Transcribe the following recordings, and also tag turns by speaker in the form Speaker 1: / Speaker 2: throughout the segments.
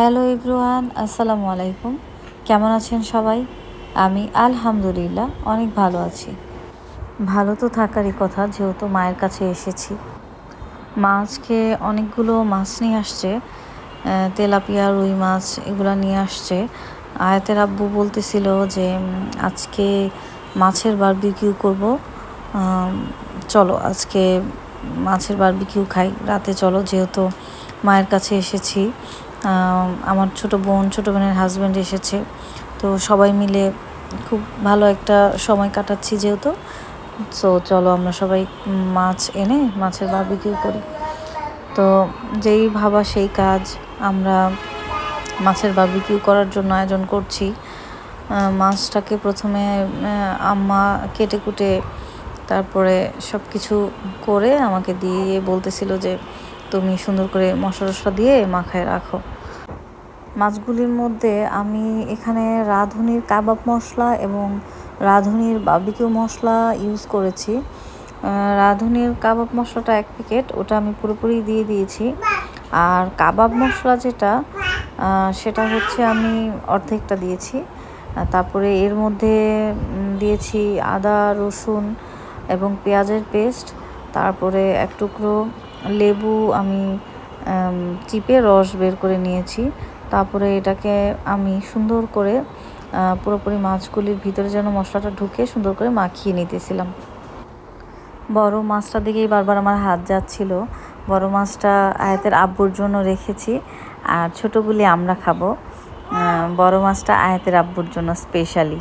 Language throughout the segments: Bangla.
Speaker 1: হ্যালো ইব্রুয়ান আসসালামু আলাইকুম। কেমন আছেন সবাই? আমি আলহামদুলিল্লাহ অনেক ভালো আছি। ভালো তো থাকারই কথা, যেহেতু মায়ের কাছে এসেছি। মা আজকে অনেকগুলো মাছ নিয়ে আসছে তেলাপিয়া, রুই মাছ এগুলো নিয়ে আসছে। আয়াতের আব্বু বলতেছিল যে আজকে মাছের বারবিকিউ করব। চলো আজকে মাছের বারবিকিউ খাই, রাতে চলো, যেহেতু মায়ের কাছে এসেছি। আমার ছোট বোন, ছোট বোনের হাজব্যান্ড এসেছে। তো সবাই মিলে খুব ভালো একটা সময় কাটাচ্ছি যেহেতু। সো চলো আমরা সবাই মাছ এনে মাছের বারবিকিউ করি। তো যেই ভাবা সেই কাজ আমরা মাছের বারবিকিউ করার জন্য আয়োজন করছি। মাছটাকে প্রথমে আম্মা কেটে কুটে তারপরে সব কিছু করে আমাকে দিয়ে বলতেছিল যে তুমি সুন্দর করে মশলা টশলা দিয়ে মাখায় রাখো। মাছগুলির মধ্যে আমি এখানে রাঁধুনির কাবাব মশলা এবং রাঁধুনির বাবিকিউ মশলা ইউজ করেছি। রাঁধুনির কাবাব মশলাটা এক প্যাকেট ওটা আমি পুরোপুরি দিয়ে দিয়েছি। আর কাবাব মশলা যেটা সেটা হচ্ছে আমি অর্ধেকটা দিয়েছি। তারপরে এর মধ্যে দিয়েছি আদা, রসুন এবং পেঁয়াজের পেস্ট তারপরে এক টুকরো লেবু, আমি চিপে রস বের করে নিয়েছি। তারপরে এটাকে আমি সুন্দর করে পুরোপুরি মাছগুলির ভিতরে যেন মশলাটা ঢুকে সুন্দর করে মাখিয়ে নিতেছিলাম। বড় মাছটা দিকেই বারবার আমার হাত যাচ্ছিল। বড় মাছটা আয়াতের আব্বুর জন্য রেখেছি, আর ছোটোগুলি আমরা খাব। বড় মাছটা আয়াতের আব্বুর জন্য স্পেশালি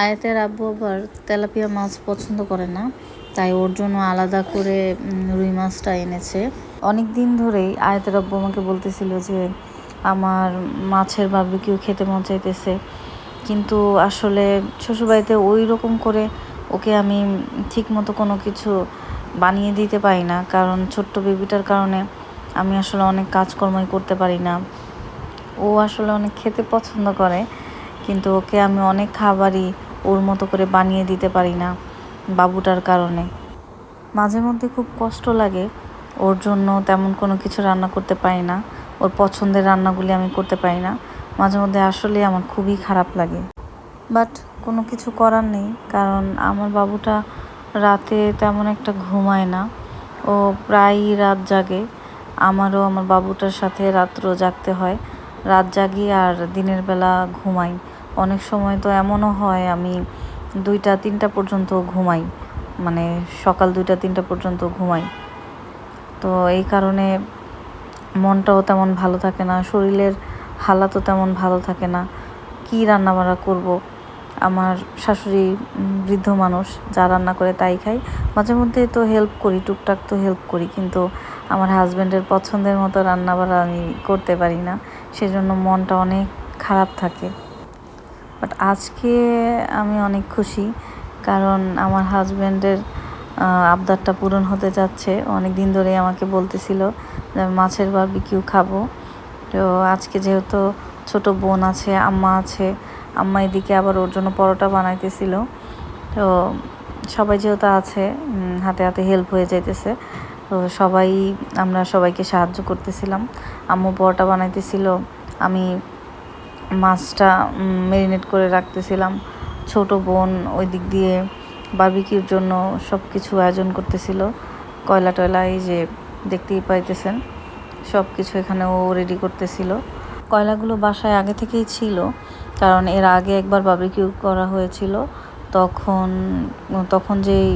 Speaker 1: আয়াতের আব্বু আবার তেলাপিয়া মাছ পছন্দ করে না। তাই ওর জন্য আলাদা করে রুই মাছটা এনেছে। অনেক দিন ধরেই আয়াতের আব্বু আমাকে বলতেছিল যে, আমার মাছের বারবিকিউ খেতে মন চাইতেছে। কিন্তু আসলে শ্বশুরবাড়িতে ওই রকম করে ওকে আমি ঠিক মতো কোনো কিছু বানিয়ে দিতে পারি না। কারণ ছোট্ট বেবিটার কারণে আমি আসলে অনেক কাজকর্মই করতে পারি না। ও আসলে অনেক খেতে পছন্দ করে, কিন্তু ওকে আমি অনেক খাবারই ওর মতো করে বানিয়ে দিতে পারি না। বাবুটার কারণে। মাঝে মধ্যে খুব কষ্ট লাগে। ওর জন্য তেমন কোনো কিছু রান্না করতে পারি না। ওর পছন্দের রান্নাগুলি আমি করতে পারি না। মাঝে মধ্যে আসলে আমার খুবই খারাপ লাগে। বাট কোনো কিছু করার নেই, কারণ আমার বাবুটা রাতে তেমন একটা ঘুমায় না। ও প্রায়ই রাত জাগে। আমারও আমার বাবুটার সাথে রাত্র জাগতে হয়। রাত জাগি আর দিনের বেলা ঘুমাই। অনেক সময় তো এমনও হয় আমি দুইটা, তিনটা পর্যন্ত ঘুমাই। মানে সকাল দুইটা, তিনটা পর্যন্ত ঘুমাই। তো এই কারণে মনটাও তেমন ভালো থাকে না, শরীরের হালাতও তেমন ভালো থাকে না। কী রান্নাবান্না করব? আমার শাশুড়ি বৃদ্ধ মানুষ, যা রান্না করে তাই খাই। মাঝে মধ্যে তো হেল্প করি, টুকটাক তো হেল্প করি, কিন্তু আমার হাজব্যান্ডের পছন্দের মতো রান্নাবান্না আমি করতে পারি না। সেজন্য মনটা অনেক খারাপ থাকে। বাট আজকে আমি অনেক খুশি, কারণ আমার হাজব্যান্ডের আবদারটা পূরণ হতে যাচ্ছে। অনেক দিন ধরেই আমাকে বলতেছিল যে, মাছের বারবিকিউ খাব। তো আজকে যেহেতু ছোট বোন আছে, আম্মা আছে, আম্মা এদিকে আবার ওর জন্য পরোটা বানাইতেছিল। তো সবাই যেহেতু আছে হাতে হাতে হেল্প হয়ে যাইতেছে। তো সবাই, আমরা সবাইকে সাহায্য করতেছিলাম। আম্মু পরোটা বানাইতেছিল, আমি মাছটা মেরিনেট করে রাখতেছিলাম। ছোট বোন ওই দিক দিয়ে বারবিকিউর জন্য সব কিছু আয়োজন করতেছিল। কয়লা টয়লা এই যে দেখতেই পাইতেছেন সব কিছু এখানে ও রেডি করতেছিল। কয়লাগুলো বাসায় আগে থেকেই ছিল, কারণ এর আগে একবার বারবিকিউ করা হয়েছিল। তখন তখন যেই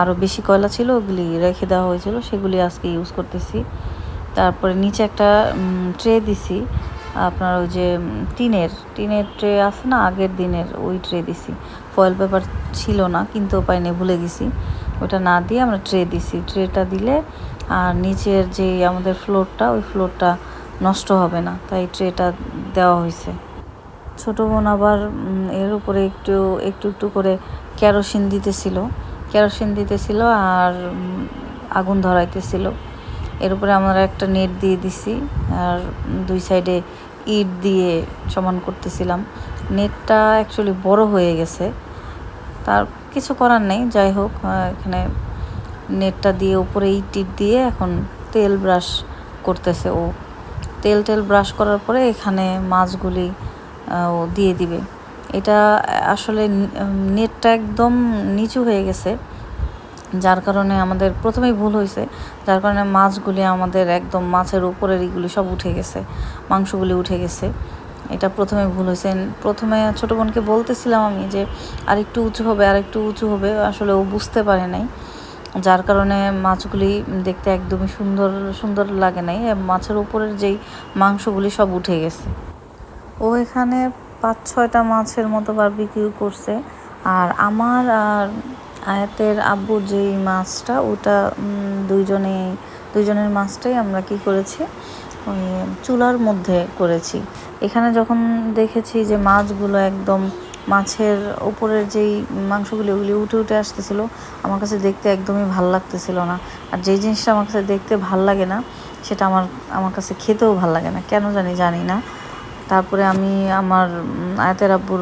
Speaker 1: আরও বেশি কয়লা ছিল, ওগুলি রেখে দেওয়া হয়েছিল, সেগুলি আজকে ইউজ করতেছি। তারপরে নিচে একটা ট্রে দিছি। আপনার ওই যে টিনের টিনের ট্রে আছে না, আগের দিনের ওই ট্রে দিছি। ফয়েল পেপার ছিল না, কিন্তু পাইনি, ভুলে গেছি। ওটা না দিয়ে আমরা ট্রে দিছি। ট্রেটা দিলে আর নিচের যে আমাদের ফ্লোরটা, ওই ফ্লোরটা নষ্ট হবে না। তাই ট্রেটা দেওয়া হয়েছে ছোটো বোন আবার এর উপরে একটু একটু একটু করে কেরোসিন দিতেছিল। কেরোসিন দিতেছিল আর আগুন ধরাইতেছিল। এর উপরে আমরা একটা নেট দিয়ে দিছি। আর দুই সাইডে ইট দিয়ে সমান করতেছিলাম। নেটটা অ্যাকচুয়ালি বড় হয়ে গেছে। তার কিছু করার নেই, যাই হোক এখানে নেটটা দিয়ে উপরে ইট টিট দিয়ে এখন তেল ব্রাশ করতেছে ও। তেল টেল ব্রাশ করার পরে এখানে মাছগুলি ও দিয়ে দিবে। এটা আসলে নেটটা একদম নিচু হয়ে গেছে। যার কারণে আমাদের প্রথমেই ভুল হয়েছে। যার কারণে মাছগুলি আমাদের একদম মাছের উপরের ইগুলি সব উঠে গেছে, মাংসগুলি উঠে গেছে। এটা প্রথমে ভুল হয়েছে। প্রথমে ছোটো বোনকে বলতেছিলাম আমি যে আরেকটু উঁচু হবে আরেকটু উঁচু হবে। আসলে ও বুঝতে পারে নাই। যার কারণে মাছগুলি দেখতে একদমই সুন্দর সুন্দর লাগে নাই। মাছের উপরের যেই মাংসগুলি সব উঠে গেছে। ও এখানে পাঁচ ছয়টা মাছের মতো বার বারবিকিউ করছে। আর আমার আর আয়াতের আব্বুর যেই মাছটা, ওটা দুইজনে, দুইজনের মাছটাই আমরা কি করেছি? ওই চুলার মধ্যে করেছি। এখানে যখন দেখেছি যে মাছগুলো একদম মাছের ওপরের যেই মাংসগুলি, ওগুলি উঠে উঠে আসতেছিলো, আমার কাছে দেখতে একদমই ভালো লাগতেছিল না। আর যেই জিনিসটা আমার কাছে দেখতে ভালো লাগে না, সেটা আমার আমার কাছে খেতেও ভালো লাগে না, কেন জানি জানি না। তারপরে আমি আমার আয়াতের আব্বুর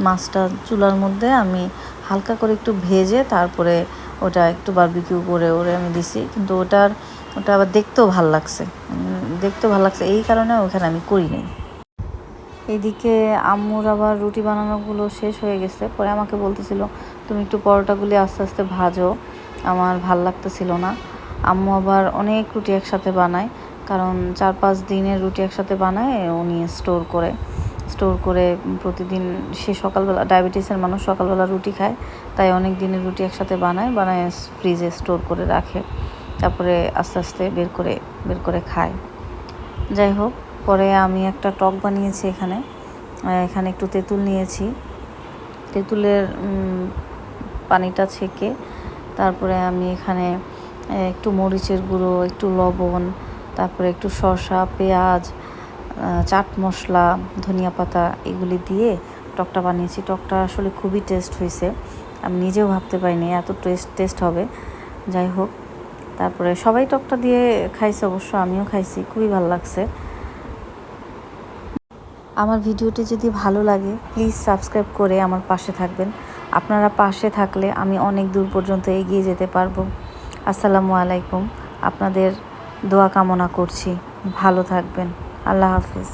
Speaker 1: মাছটা চুলার মধ্যে আমি হালকা করে একটু ভেজে তারপরে ওটা একটু বারবিকিউ করে ওরে আমি দিছি। কিন্তু ওটার, ওটা আবার দেখতেও ভালো লাগছে। দেখতেও ভালো লাগছে। এই কারণে ওখানে আমি করি নাই। এদিকে আম্মুর আবার রুটি বানানোগুলো শেষ হয়ে গেছে। পরে আমাকে বলতেছিল, তুমি একটু পরোটাগুলি আস্তে আস্তে ভাজো। আমার ভালো লাগতেছিল না। আম্মু আবার অনেক রুটি একসাথে বানায়। কারণ চার পাঁচ দিনের রুটি একসাথে বানায়, উনি স্টোর করে। স্টোর করে প্রতিদিন, সে সকালবেলা, ডায়াবেটিসের মানুষ সকালবেলা রুটি খায়, তাই অনেক দিনের রুটি একসাথে বানায় বানায় ফ্রিজে স্টোর করে রাখে, তারপরে আস্তে আস্তে বের করে বের করে খায়। যাই হোক, পরে আমি একটা টক বানিয়েছি এখানে এখানে একটু তেঁতুল নিয়েছি। তেঁতুলের পানিটা ছেঁকে, তারপরে আমি এখানে একটু মরিচের গুঁড়ো, একটু লবণ, তারপরে একটু শসা, পেঁয়াজ চাট মশলা, ধনিয়া পাতা এগুলি দিয়ে টকটা বানিয়েছি। টকটা আসলে খুবই টেস্ট হয়েছে। আমি নিজেও ভাবতে পারিনি এত টেস্ট টেস্ট হবে। যাই হোক, তারপরে সবাই টকটা দিয়ে খাইছে অবশ্য, আমিও খাইছি, খুবই ভালো লাগছে। আমার ভিডিওটি যদি ভালো লাগে প্লিজ সাবস্ক্রাইব করে আমার পাশে থাকবেন। আপনারা পাশে থাকলে আমি অনেক দূর পর্যন্ত এগিয়ে যেতে পারব। আসসালামু আলাইকুম। আপনাদের দোয়া কামনা করছি। ভালো থাকবেন। আল্লাহ হাফিজ।